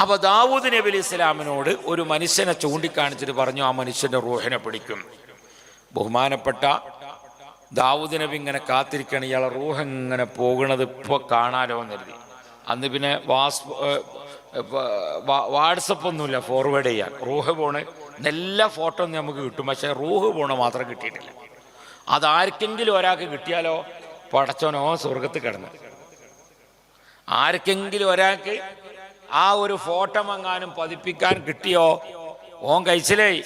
അപ്പൊ ദാവൂദ് നബി അലി ഇസ്ലാമിനോട് ഒരു മനുഷ്യനെ ചൂണ്ടിക്കാണിച്ചിട്ട് പറഞ്ഞു ആ മനുഷ്യന്റെ റൂഹിനെ പിടിക്കും. ബഹുമാനപ്പെട്ട ദാവൂദ് നബി ഇങ്ങനെ കാത്തിരിക്കണം ഇയാളെ റൂഹ് ഇങ്ങനെ പോകുന്നത് ഇപ്പൊ കാണാലോ എന്ന് കരുതി. അന്ന് പിന്നെ വാസ് വാട്സപ്പ് ഒന്നുമില്ല ഫോർവേഡ് ചെയ്യാൻ. റൂഹ് പോണ് നല്ല ഫോട്ടോ നമുക്ക് കിട്ടും പക്ഷെ റൂഹ് പോണ മാത്രം കിട്ടിയിട്ടില്ല. അതാർക്കെങ്കിലും ഒരാൾക്ക് കിട്ടിയാലോ? പടച്ചോനോ സ്വർഗത്ത് കിടന്ന്. ആർക്കെങ്കിലും ഒരാൾക്ക് ആ ഒരു ഫോട്ടോ എങ്ങാനും പതിപ്പിക്കാൻ കിട്ടിയോ? ഓൻ കഴിച്ചില്ലേ?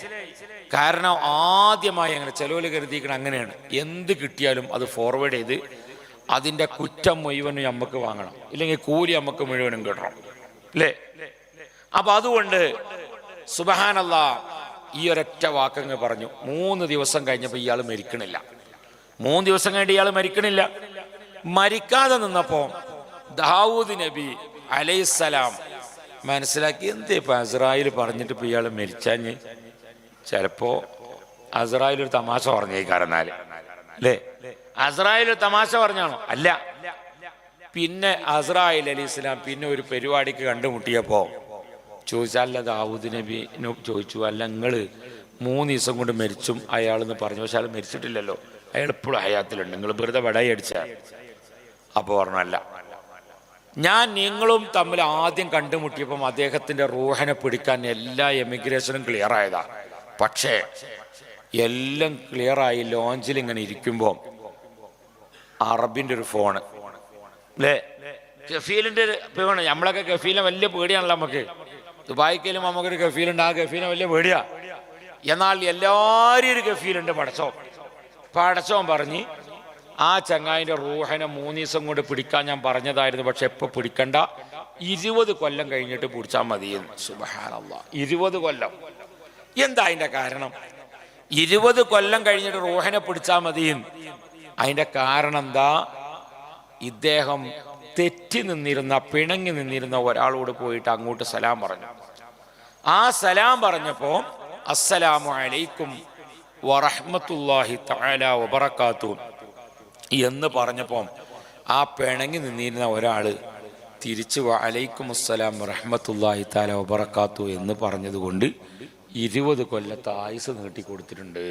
കാരണം ആദ്യമായി അങ്ങനെ ചെലവിൽ കരുതിയിരിക്കണം അങ്ങനെയാണ്. എന്ത് കിട്ടിയാലും അത് ഫോർവേഡ് ചെയ്ത് അതിന്റെ കുറ്റം മുഴുവനും നമുക്ക് വാങ്ങണം. ഇല്ലെങ്കിൽ കൂലി നമുക്ക് മുഴുവനും കിട്ടണം. അല്ലേ അപ്പൊ അതുകൊണ്ട് സുബഹാനല്ല ഈ ഒരൊറ്റ വാക്കങ്ങ് പറഞ്ഞു. മൂന്ന് ദിവസം കഴിഞ്ഞപ്പോൾ ഇയാൾ മരിക്കണില്ല. മൂന്ന് ദിവസം കഴിഞ്ഞ് ഇയാൾ മരിക്കണില്ല. മരിക്കാതെ നിന്നപ്പോ ദാവൂദ് നബി അലൈസലാം മനസ്സിലാക്കി. എന്തേ ഇപ്പൊ അസ്രായിൽ പറഞ്ഞിട്ട് ഇപ്പൊ ഇയാൾ മരിച്ചാഞ്ഞ്? ചിലപ്പോ അസ്രായിൽ ഒരു തമാശ പറഞ്ഞേക്കാരെന്നാൽ അല്ലേ? അസ്രായിൽ ഒരു തമാശ പറഞ്ഞാണോ? അല്ല. പിന്നെ അസ്രായിൽ അലി ഇസ്ലാം പിന്നെ ഒരു പരിപാടിക്ക് കണ്ടുമുട്ടിയപ്പോ ചോദിച്ചല്ല ദാവൂദ് നബി ചോദിച്ചു അല്ല നിങ്ങൾ മൂന്ന് ദിവസം കൊണ്ട് മരിച്ചും അയാളെന്ന് പറഞ്ഞു. പക്ഷെ അയാൾ മരിച്ചിട്ടില്ലല്ലോ. അയാൾ ഇപ്പോഴും ഹയാത്തിലുണ്ട്. നിങ്ങൾ വെറുതെ വടയടിച്ച? അപ്പൊ അപ്പോൾ പറഞ്ഞു അല്ല. ഞാൻ നിങ്ങളും തമ്മിൽ ആദ്യം കണ്ടുമുട്ടിയപ്പം അദ്ദേഹത്തിന്റെ റൂഹനെ പിടിക്കാൻ എല്ലാ എമിഗ്രേഷനും ക്ലിയർ ആയതാ. പക്ഷേ എല്ലാം ക്ലിയർ ആയി ലോഞ്ചിൽ ഇങ്ങനെ ഇരിക്കുമ്പോൾ അറബിന്റെ ഒരു ഫോണ് അല്ലേ കഫീലിന്റെ ഒരു ഫോണ് നമ്മളൊക്കെ ഗഫീലിനെ വലിയ പേടിയാണല്ലോ നമുക്ക്. ദുബായിക്കലും നമുക്കൊരു ഗഫീലുണ്ട്. ആ ഗഫീലിനെ വലിയ പേടിയാ. എന്നാൽ എല്ലാവരും ഒരു കഫീലുണ്ട് പടച്ചോ പടച്ചോൻ പറഞ്ഞ് ആ ചങ്ങായിന്റെ റൂഹനെ മൂന്ന് ദിവസം കൊണ്ട് പിടിക്കാൻ ഞാൻ പറഞ്ഞതായിരുന്നു പക്ഷെ എപ്പോ പിടിക്കണ്ട. ഇരുപത് കൊല്ലം കഴിഞ്ഞിട്ട് പിടിച്ചാൽ മതിയെന്ന് സുബഹാനല്ല. ഇരുപത് കൊല്ലം. എന്താ അതിന്റെ കാരണം? ഇരുപത് കൊല്ലം കഴിഞ്ഞിട്ട് റൂഹനെ പിടിച്ചാൽ മതിയെന്ന് അതിന്റെ കാരണം എന്താ? ഇദ്ദേഹം തെറ്റി നിന്നിരുന്ന പിണങ്ങി നിന്നിരുന്ന ഒരാളോട് പോയിട്ട് അങ്ങോട്ട് സലാം പറഞ്ഞു. ആ സലാം പറഞ്ഞപ്പോൾ അസ്സലാമു അലൈക്കും വറഹ്മത്തുള്ളാഹി തആല വബറകാത്തു എന്ന് പറഞ്ഞപ്പം ആ പിണങ്ങി നിന്നിരുന്ന ഒരാൾ തിരിച്ചു അലൈക്കും അസ്സലാം റഹ്മത്തുല്ലാഹി താല വബറക്കാത്തു എന്ന് പറഞ്ഞതുകൊണ്ട് ഇരുപത് കൊല്ലത്തെ ആയുസ് നീട്ടി കൊടുത്തിട്ടുണ്ട്